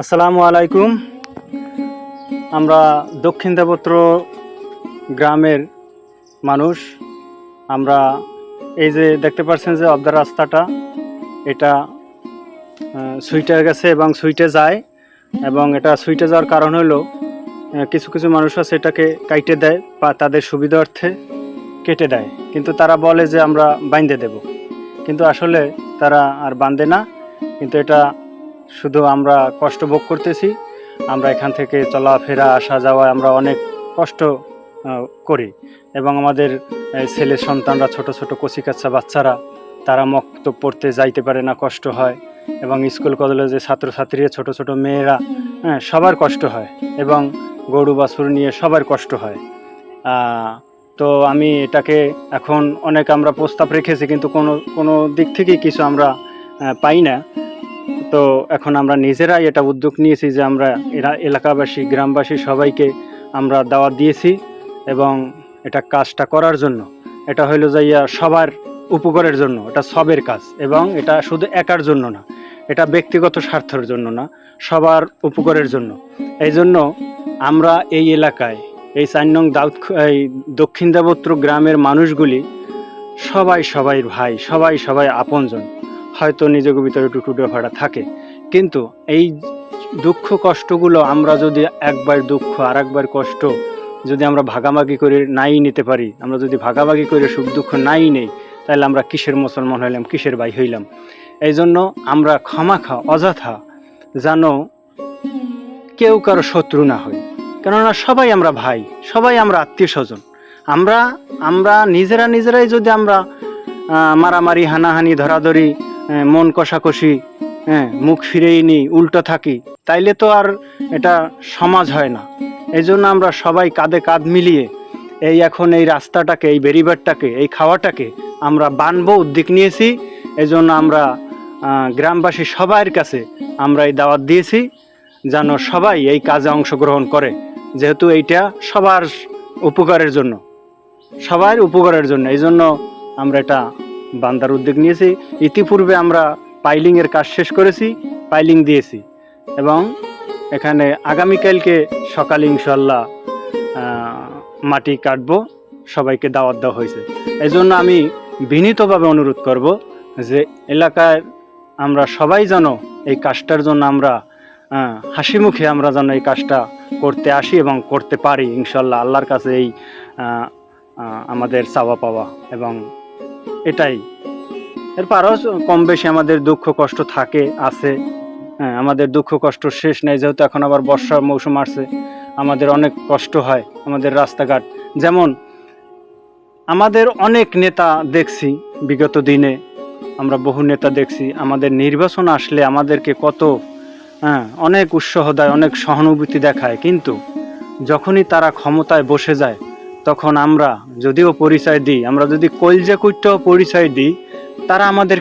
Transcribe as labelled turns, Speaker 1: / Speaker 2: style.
Speaker 1: আসসালামু আলাইকুম। আমরা দক্ষিণ দেবত্র গ্রামের মানুষ। আমরা এই যে দেখতে পাচ্ছেন যে অর্ধ রাস্তাটা এটা আহ, সুইটে গেছে এবং সুইটে যায় এবং এটা সুইটে যাওয়ার কারণ হলো কিছু কিছু মানুষ আছে এটাকে কাইটে দেয় বা তাদের সুবিধার্থে কেটে দেয়। কিন্তু তারা বলে যে আমরা বাইন্ধে দেব। কিন্তু আসলে তারা আর বাঁধে না। কিন্তু এটা শুধু আমরা কষ্ট ভোগ করতেছি, আমরা এখান থেকে চলাফেরা, আসা যাওয়া আমরা অনেক কষ্ট করি এবং আমাদের ছেলে সন্তানরা, ছোট ছোট কচি কাচ্চা বাচ্চারা, তারা মক্ত পড়তে যাইতে পারে না, কষ্ট হয় এবং স্কুল, কলেজে ছাত্রছাত্রীরা ছোট ছোট মেয়েরা হ্যাঁ সবার কষ্ট হয় এবং গরু, বাছুর নিয়ে সবার কষ্ট হয়। তো আমি এটাকে এখন অনেক আমরা প্রস্তাব রেখেছি, কিন্তু কোনো কোনো দিক থেকেই কিছু আমরা পাই না। তো এখন আমরা নিজেরাই এটা উদ্যোগ নিয়েছি যে আমরা এরা এলাকাবাসী, গ্রামবাসী সবাইকে আমরা দাওয়াত দিয়েছি এবং এটা কাজটা করার জন্য। এটা হইল যাইয়া সবার উপকারের জন্য, এটা সবের কাজ এবং এটা শুধু একার জন্য না, এটা ব্যক্তিগত স্বার্থের জন্য না, সবার উপকারের জন্য। এই জন্য আমরা এই এলাকায়, এই চার নং দাউদ এই দক্ষিণ দেবত্র গ্রামের মানুষগুলি সবাই সবাই ভাই, সবাই সবাই আপনজন। হয়তো নিজেকে ভিতরে একটু টুটে ফাটা থাকে। কিন্তু এই দুঃখ কষ্টগুলো আমরা যদি একবার দুঃখ আর একবার কষ্ট যদি আমরা ভাগাভাগি করে নাই নিতে পারি, আমরা যদি ভাগাভাগি করে সুখ দুঃখ নাই নেই, তাহলে আমরা কিসের মুসলমান হইলাম, কিসের ভাই হইলাম? এই জন্য আমরা ক্ষমাখা অযথা যেন কেউ কারও শত্রু না হই। কেননা সবাই আমরা ভাই, সবাই আমরা আত্মীয় স্বজন আমরা আমরা নিজেরা নিজেরাই যদি আমরা মারামারি, হানাহানি, ধরাধরি মন কষাকষি হ্যাঁ মুখ ফিরেই নিই, উল্টো থাকি। তাইলে তো আর এটা সমাজ হয় না। এই জন্য আমরা সবাই কাঁধে কাঁধ মিলিয়ে এই এখন এই রাস্তাটাকে, এই বেরিবারটাকে, এই খাওয়াটাকে আমরা বানবো, উদ্যোগ নিয়েছি। এই জন্য আমরা গ্রামবাসী সবার কাছে আমরা এই দাওয়াত দিয়েছি, যেন সবাই এই কাজে অংশগ্রহণ করে। যেহেতু এইটা সবার উপকারের জন্য, সবার উপকারের জন্য। এই জন্য আমরা এটা বান্দার উদ্যোগ নিয়েছি। ইতিপূর্বে আমরা পাইলিংয়ের কাজ শেষ করেছি, পাইলিং দিয়েছি এবং এখানে আগামীকালকে সকালে ইনশাল্লাহ মাটি কাটবো, সবাইকে দাওয়াত দেওয়া হয়েছে। এই জন্য আমি বিনীতভাবে অনুরোধ করব যে এলাকায় আমরা সবাই যেন এই কাজটার জন্য আমরা হাসি মুখে আমরা যেন এই কাজটা করতে আসি এবং করতে পারি ইনশাল্লাহ আল্লাহর কাছে এই আমাদের চাওয়া পাওয়া এবং এটাই। এরপর আরও কম বেশি আমাদের দুঃখ কষ্ট থাকে, আছে। হ্যাঁ আমাদের দুঃখ কষ্ট শেষ নেই, যেহেতু এখন আবার বর্ষার মৌসুম আসছে, আমাদের অনেক কষ্ট হয় আমাদের রাস্তাঘাট। যেমন, আমাদের অনেক নেতা দেখছি বিগত দিনে, আমরা বহু নেতা দেখছি, আমাদের নির্বাচন আসলে আমাদেরকে কত হ্যাঁ অনেক উৎসাহ দেয়, অনেক সহানুভূতি দেখায়, কিন্তু যখনই তারা ক্ষমতায় বসে যায় তখন আমরা যদিও পরিচয় দিই আমরা যদি কলজা কুইটাও পরিচয় দিই তারা আমাদের